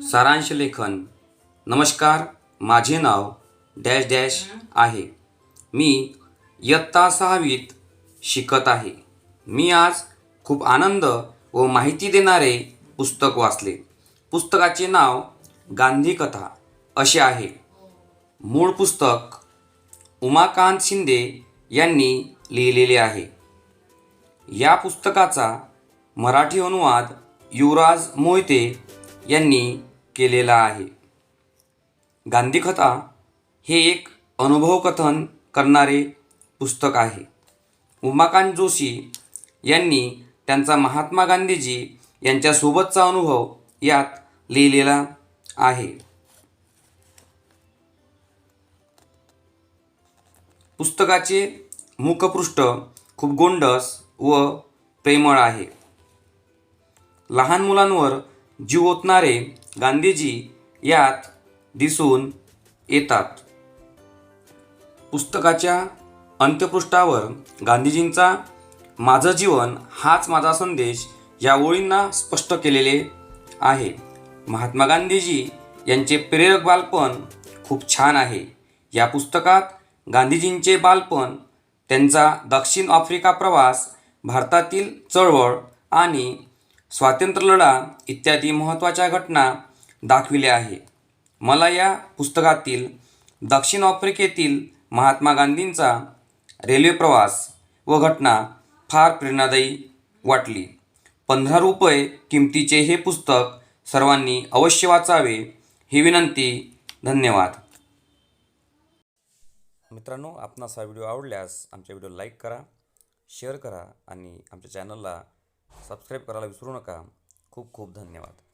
सारांश लेखन. नमस्कार माझे नाव डॅश डॅश आहे. मी इयत्ता सहावीत शिकत आहे. मी आज खूप आनंद व माहिती देणारे पुस्तक वाचले. पुस्तकाचे नाव गांधी कथा असे आहे. मूळ पुस्तक उमाकांत शिंदे यांनी लिहिलेले आहे. या पुस्तकाचा मराठी अनुवाद युवराज मोहिते यांनी केलेला आहे. गांधीकथा हे एक अनुभवकथन करणारे पुस्तक आहे. उमाकांत जोशी यांनी त्यांचा महात्मा गांधीजी यांच्यासोबतचा अनुभव यात लिहिलेला आहे. पुस्तकाचे मुखपृष्ठ खूप गोंडस व प्रेमळ आहे. लहान मुलांवर जीव ओतणारे गांधीजी यात दिसून येतात. पुस्तकाच्या अंत्यपृष्ठावर गांधीजींचा माझं जीवन हाच माझा संदेश या ओळींना स्पष्ट केलेले आहे. महात्मा गांधीजी यांचे प्रेरक बालपण खूप छान आहे. या पुस्तकात गांधीजींचे बालपण त्यांचा दक्षिण आफ्रिका प्रवास भारतातील चळवळ आणि स्वातंत्र्यलढा इत्यादी महत्त्वाच्या घटना दाखविल्या आहे. मला या पुस्तकातील दक्षिण आफ्रिकेतील महात्मा गांधींचा रेल्वे प्रवास व घटना फार प्रेरणादायी वाटली. पंधरा रुपये किमतीचे हे पुस्तक सर्वांनी अवश्य वाचावे ही विनंती. धन्यवाद. मित्रांनो आपणास हा व्हिडिओ आवडल्यास आमच्या व्हिडिओ लाईक करा शेअर करा आणि आमच्या चॅनलला सबस्क्राईब करायला विसरू नका. खूप खूप धन्यवाद.